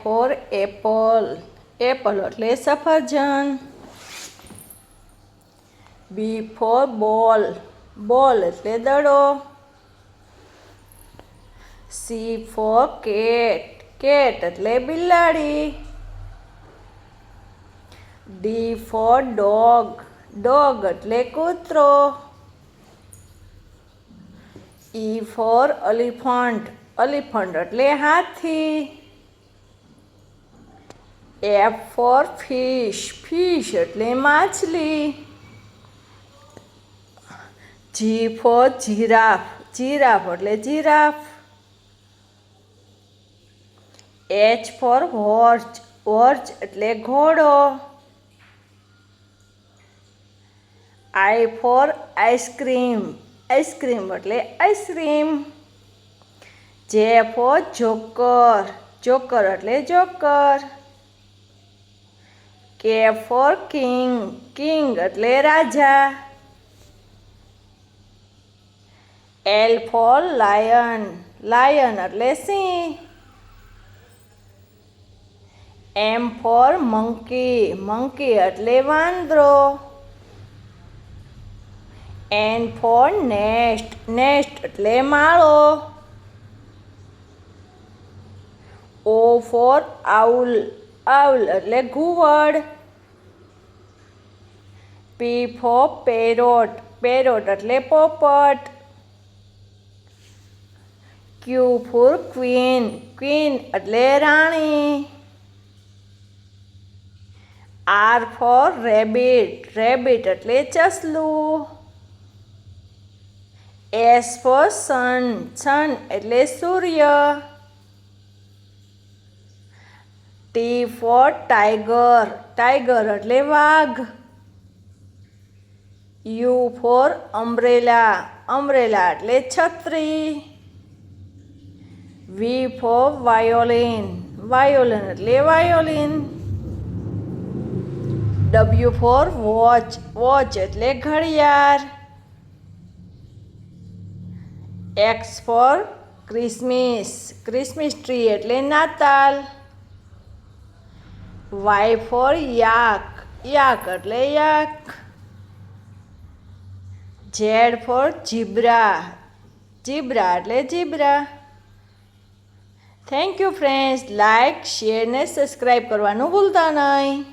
Four Apple Apple એટલે સફરજન બી four બોલ બોલ એટલે દડો સી ફોર કેટ કેટ એટલે બિલાડી ડી ફોર ડોગ ડોગ એટલે કૂતરો ઈ ફોર એલિફન્ટ એલિફન્ટ એટલે હાથી એફ ફોર ફિશ ફિશ એટલે માછલી. જી ફોર જીરાફ જીરાફ એટલે giraffe H for horse horse એટલે ઘોડો. I for ice cream ice cream એટલે ice cream J for joker joker એટલે joker કે ફોર કિંગ કિંગ એટલે રાજા એલ ફોર લાયન લાયન એટલે સિંહ એમ ફોર મંકી મંકી એટલે વાંદરો એન ફોર નેસ્ટ નેસ્ટ એટલે માળો ઓ ફોર આઉલ આઉલ એટલે ઘુવડ. P for parrot. પેરોટ એટલે પોપટ. Q for queen. ક્વીન એટલે રાણી. R for rabbit. રેબિટ એટલે ચસલું. S for sun. સન એટલે સૂર્ય. ટી ફોર ટાઈગર ટાઈગર એટલે વાઘ. યુ ફોર અમ્બ્રેલા અમ્બ્રેલા એટલે છત્રી. વી ફોર વાયોલિન વાયોલિન એટલે violin W for watch watch એટલે ઘડિયાળ. X for Christmas Christmas tree એટલે નાતાલ. વાય ફોર યાક યાક એટલે yak Z for zebra zebra એટલે zebra thank you friends like share ને સબસ્ક્રાઈબ કરવાનું ભૂલતા નહીં